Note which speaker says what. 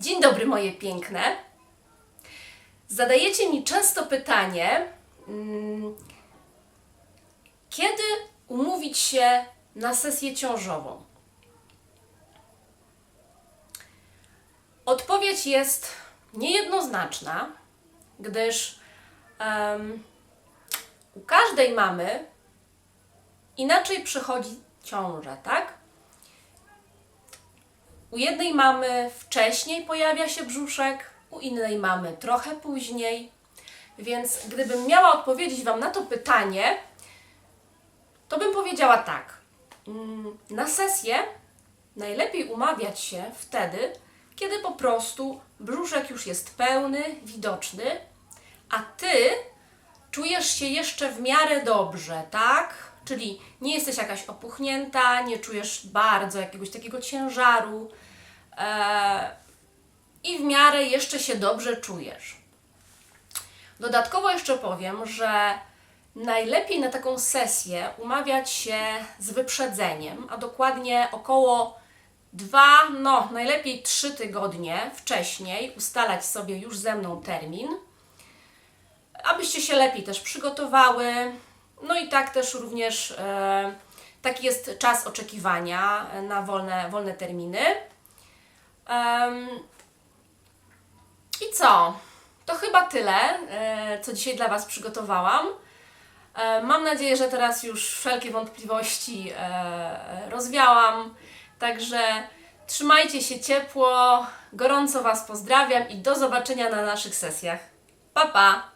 Speaker 1: Dzień dobry, moje piękne. Zadajecie mi często pytanie, mm, kiedy umówić się na sesję ciążową? Odpowiedź jest niejednoznaczna, gdyż em, u każdej mamy inaczej przychodzi ciąża, tak? U jednej mamy wcześniej pojawia się brzuszek, u innej mamy trochę później. Więc gdybym miała odpowiedzieć Wam na to pytanie, to bym powiedziała tak. Mm, Na sesję najlepiej umawiać się wtedy, kiedy po prostu brzuszek już jest pełny, widoczny, a Ty czujesz się jeszcze w miarę dobrze, tak? Czyli nie jesteś jakaś opuchnięta, nie czujesz bardzo jakiegoś takiego ciężaru e, i w miarę jeszcze się dobrze czujesz. Dodatkowo jeszcze powiem, że najlepiej na taką sesję umawiać się z wyprzedzeniem, a dokładnie około dwa, no najlepiej trzy tygodnie wcześniej ustalać sobie już ze mną termin abyście się lepiej też przygotowały. No i tak też również e, taki jest czas oczekiwania na wolne, wolne terminy. I co? To chyba tyle, e, co dzisiaj dla Was przygotowałam. E, Mam nadzieję, że teraz już wszelkie wątpliwości rozwiałam. Także trzymajcie się ciepło, gorąco Was pozdrawiam i do zobaczenia na naszych sesjach. Pa, pa!